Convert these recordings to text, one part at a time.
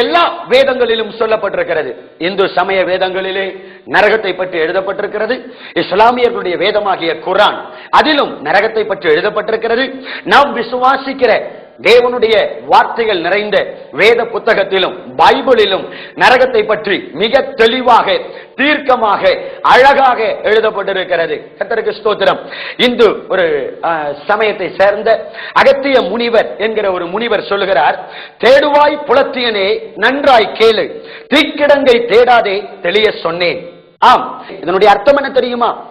எல்லா வேதங்களிலும் சொல்லப்பட்டிருக்கிறது. இந்து சமய வேதங்களிலே நரகத்தை பற்றி எழுதப்பட்டிருக்கிறது. இஸ்லாமியர்களுடைய வேதமாகிய குரான் அதிலும் நரகத்தை பற்றி எழுதப்பட்டிருக்கிறது. நாம் விசுவாசிக்கிற தேவனுடைய வார்த்தைகள் நிறைந்த வேத புத்தகத்திலும் பைபிளிலும் நரகத்தை பற்றி மிக தெளிவாக தீர்க்கமாக அழகாக எழுதப்பட்டிருக்கிறது. கத்தருக்கு ஸ்தோத்திரம். இந்து ஒரு சமயத்தை சேர்ந்த அகத்திய முனிவர் என்கிற ஒரு முனிவர் சொல்லுகிறார் தேடுவாய் புலத்தியனே நன்றாய் கேளு. தீக்கிடங்கை தேடாதே தெளிய சொன்னேன். ஆம் இதனுடைய அர்த்தம் என்ன தெரியுமா?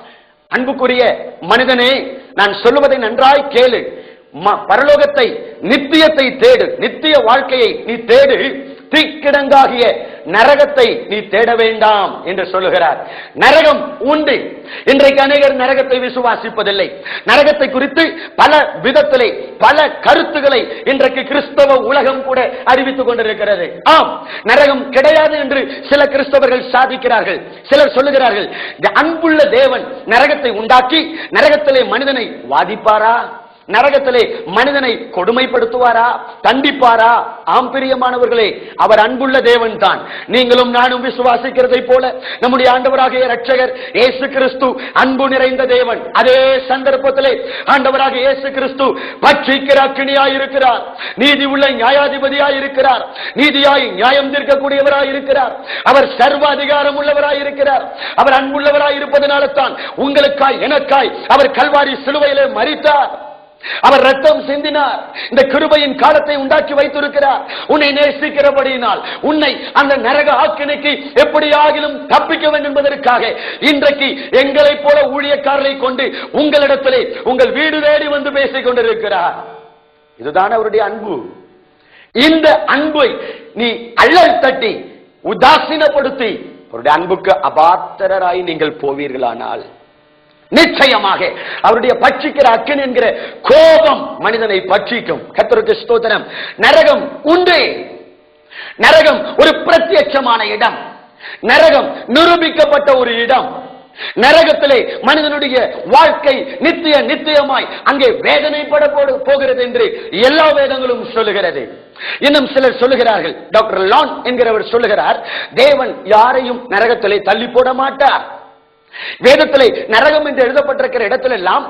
அன்புக்குரிய மனிதனே நான் சொல்லுவதை நன்றாய் கேளு. ம- பரலோகத்தை நித்தியத்தை தேடு. நித்திய வாழ்க்கையை நீ தேடு. தீக்கிடங்காகிய நரகத்தை நீ தேட வேண்டாம் என்று சொல்லுகிறார். நரகம் உண்டு. இன்றைக்கு அநேகர் நரகத்தை விசுவாசிப்பதில்லை. நரகத்தை குறித்து பல விதத்திலே பல கருத்துக்களை இன்றைக்கு கிறிஸ்தவ உலகம் கூட அறிவித்துக் கொண்டிருக்கிறது. ஆம் நரகம் கிடையாது என்று சில கிறிஸ்தவர்கள் சாதிக்கிறார்கள். சிலர் சொல்லுகிறார்கள் அன்புள்ள தேவன் நரகத்தை உண்டாக்கி நரகத்திலே மனிதனை வாதிப்பாரா? நரகத்திலே மனிதனை கொடுமைப்படுத்துவாரா? தண்டிப்பாரா? ஆம் பிரியமானவர்களே அவர் அன்புள்ள தேவன் தான். நீங்களும் நானும் விசுவாசிக்கிறதை போல நம்முடைய ஆண்டவராகிய இரட்சகர் இயேசு கிறிஸ்து அன்பு நிறைந்த தேவன். அதே சந்தர்ப்பத்திலே ஆண்டவராக இயேசு கிறிஸ்து பட்சிக்கிற அக்கினியாய் இருக்கிறார் நீதி உள்ள நியாயாதிபதியாய் இருக்கிறார் நீதியாய் நியாயம் தீர்க்கக்கூடியவராய் இருக்கிறார் அவர் சர்வ அதிகாரம் உள்ளவராய் இருக்கிறார் அவர் அன்புள்ளவராய் இருப்பதனால தான் உங்களுக்காய் எனக்காய் அவர் கல்வாரி சிலுவையிலே மறித்தார் அவர் ரத்தம் சிந்தினார். இந்த கிருபையின் காலத்தை உண்டாக்கி வைத்திருக்கிறார். உன்னை நேசிக்கிறபடியினால் உன்னை அந்த நரக ஆக்கினைக்கு எப்படியாகிலும் தப்பிக்க வேண்டும் என்பதற்காக இன்றைக்கு எங்களைப் போல ஊழியக்காரரை கொண்டு உங்களிடத்திலே உங்கள் வீடு தேடி வந்து பேசிக் கொண்டிருக்கிறார். இதுதான் அவருடைய அன்பு. இந்த அன்பை நீ அள்ளல் தட்டி உதாசீனப்படுத்தி அவருடைய அன்புக்கு அபாத்திரராய் நீங்கள் போவீர்களானால் நிச்சயமாக அவருடைய பட்சிக்கிற அக்கன் என்கிற கோபம் மனிதனை பட்சிக்கும். கத்தருக்கு ஸ்தோத்திரம். நரகம் உண்டு. நரகம் ஒரு பிரத்யட்சமான இடம். நரகம் நிரூபிக்கப்பட்ட ஒரு இடம். நரகத்திலே மனிதனுடைய வாழ்க்கை நித்திய நித்தியமாய் அங்கே வேதனைப்பட போகிறது என்று எல்லா வேதங்களும் சொல்லுகிறது. இன்னும் சிலர் சொல்லுகிறார்கள். டாக்டர் லான் என்கிறவர் சொல்லுகிறார் தேவன் யாரையும் நரகத்திலே தள்ளி போட மாட்டார். வேதத்திலே நரகம் என்று எழுதப்பட்டிருக்கிற இடத்திலெல்லாம்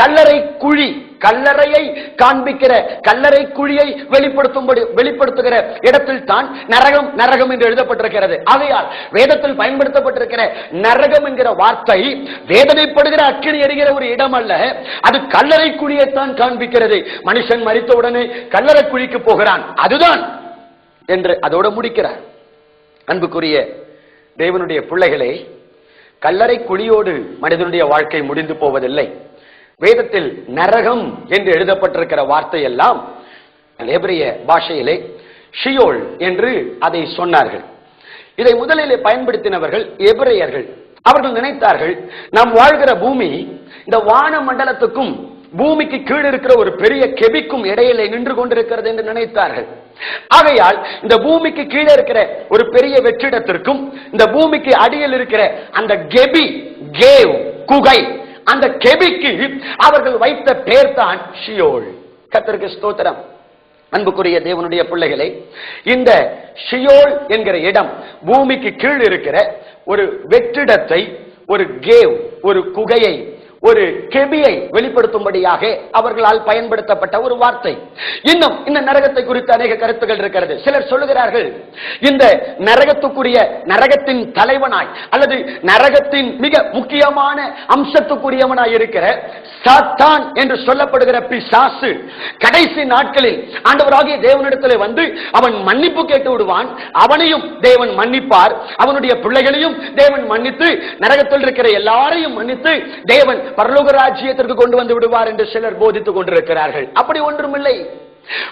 கல்லறை குழி கல்லறையை காண்பிக்கிற கல்லறை குழியை வெளிப்படுத்தும்படி வெளிப்படுத்துகிற இடத்தில் தான் நரகம் நரகம் என்று எழுதப்பட்டிருக்கிறது. ஆகையால் வேதத்தில் பயன்படுத்தப்பட்டிருக்கிற நரகம் என்கிற வார்த்தை வேதனைப்படுகிற அக்கினி எறிகிற ஒரு இடம் அல்ல. அது கல்லறை குழியைத்தான் காண்பிக்கிறது. மனுஷன் மறித்தவுடனே கல்லறை குழிக்கு போகிறான். அதுதான் என்று அதோடு முடிக்கிறார். அன்புக்குரிய தேவனுடைய பிள்ளைகளே கல்லறை குழியோடு மனிதனுடைய வாழ்க்கை முடிந்து போவதில்லை. வேதத்தில் நரகம் என்று எழுதப்பட்டிருக்கிற வார்த்தை எல்லாம் எபிரிய பாஷையிலே ஷியோல் என்று அதை சொன்னார்கள். இதை முதலிலே பயன்படுத்தினவர்கள் எபிரையர்கள். அவர்கள் நினைத்தார்கள் நாம் வாழ்கிற பூமி இந்த வான மண்டலத்துக்கும் பூமிக்கு கீழ் இருக்கிற ஒரு பெரிய கெபிக்கும் இடையிலே நின்று கொண்டிருக்கிறது என்று நினைத்தார்கள். ஆகையால் இந்த பூமிக்கு கீழே இருக்கிற ஒரு பெரிய வெற்றிடத்திற்கும் இந்த பூமிக்கு அடியில் இருக்கிற அந்த கெபி கேவ் குகை அந்த கெபிக்கு அவர்கள் வைத்த பேர் தான் ஷியோல். கத்தருக்கு ஸ்தோத்திரம். அன்புக்குரிய தேவனுடைய பிள்ளைகளை இந்த ஷியோல் என்கிற இடம் பூமிக்கு கீழ் இருக்கிற ஒரு வெற்றிடத்தை ஒரு கேவ் ஒரு குகையை ஒரு கெபியை வெளிப்படுத்தும்படியாக அவர்களால் பயன்படுத்தப்பட்ட ஒரு வார்த்தை. இன்னும் இந்த நரகத்தை குறித்து அநேக கருத்துகள் இருக்கிறது. சிலர் சொல்லுகிறார்கள் இந்த நரகத்துக்குரிய நரகத்தின் தலைவனாய் அல்லது நரகத்தின் மிக முக்கியமான அம்சத்துக்குரியவனாய் இருக்கிற சாத்தான் என்று சொல்லப்படுகிற பிசாசு கடைசி நாட்களில் ஆண்டவராகிய தேவனிடத்தில் வந்து அவன் மன்னிப்பு கேட்டு விடுவான். அவனையும் தேவன் மன்னிப்பார். அவனுடைய பிள்ளைகளையும் தேவன் மன்னித்து நரகத்தில் இருக்கிற எல்லாரையும் மன்னித்து தேவன் பரலோக ராஜ்யத்திற்கு கொண்டு வந்து விடுவார் என்று சிலர் போதித்துக் கொண்டிருக்கிறார்கள். அப்படி ஒன்றுமில்லை.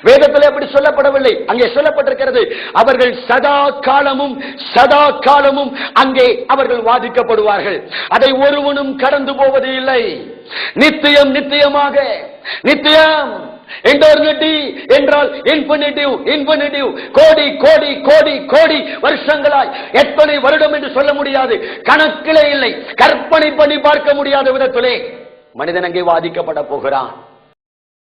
வேதத்தில் அப்படி சொல்லப்படவில்லை. அங்கே சொல்லப்பட்டிருக்கிறது அவர்கள் சதா காலமும் சதா காலமும் அங்கே அவர்கள் வாதிக்கப்படுவார்கள். அதை ஒருவனும் கடந்து போவது இல்லை நித்தியம் நித்தியமாக நித்தியம். என்டர்னிட்டி என்றால் இன்ஃபினிட்டிவ் இன்ஃபினிட்டிவ் கோடி கோடி கோடி கோடி வருஷங்களாய் எத்தனை வருடம் என்று சொல்ல முடியாது. கணக்கிலே இல்லை. கற்பனை பண்ணி பார்க்க முடியாத விதத்திலே மனிதன் அங்கே வாதிக்கப்பட போகிறான்.